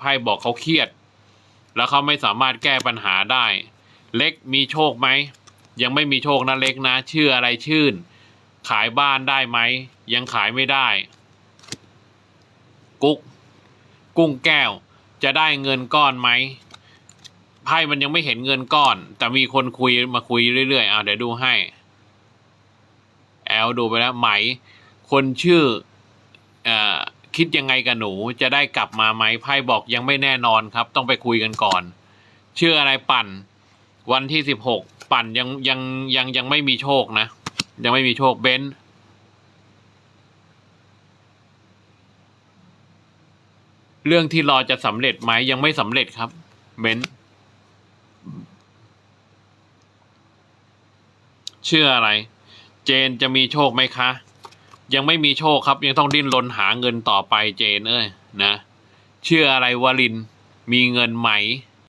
ไพ่บอกเขาเครียด แล้วเขาไม่สามารถแก้ปัญหาได้ เล็กมีโชคไหม ยังไม่มีโชคนะเล็กนะ ชื่ออะไรชื่น ขายบ้านได้ไหม ยังขายไม่ได้ กุ๊ก กุ้งแก้ว จะได้เงินก้อนไหมไพ่มันยังไม่เห็นเงินก้อน แต่มีคนคุยมาคุยเรื่อยๆ เอาเดี๋ยวดูให้ แอลดูไปแล้วไหม คนชื่ออ่อ คิดยังไงกับหนูจะได้กลับมาไหมไพ่บอกยังไม่แน่นอนครับ ต้องไปคุยกันก่อน เชื่ออะไรปั่น วันที่สิบหกปั่นยังยังยังยังไม่มีโชคนะ ยังไม่มีโชคเบนซ์เรื่องที่รอจะสำเร็จไหมยังไม่สำเร็จครับเบนซ์ชื่ออะไร เจนจะมีโชคไหมคะ ยังไม่มีโชคครับ ยังต้องดิ้นรนหาเงินต่อไปเจนเอ้ยนะ เชื่ออะไรวลินมีเงินไหม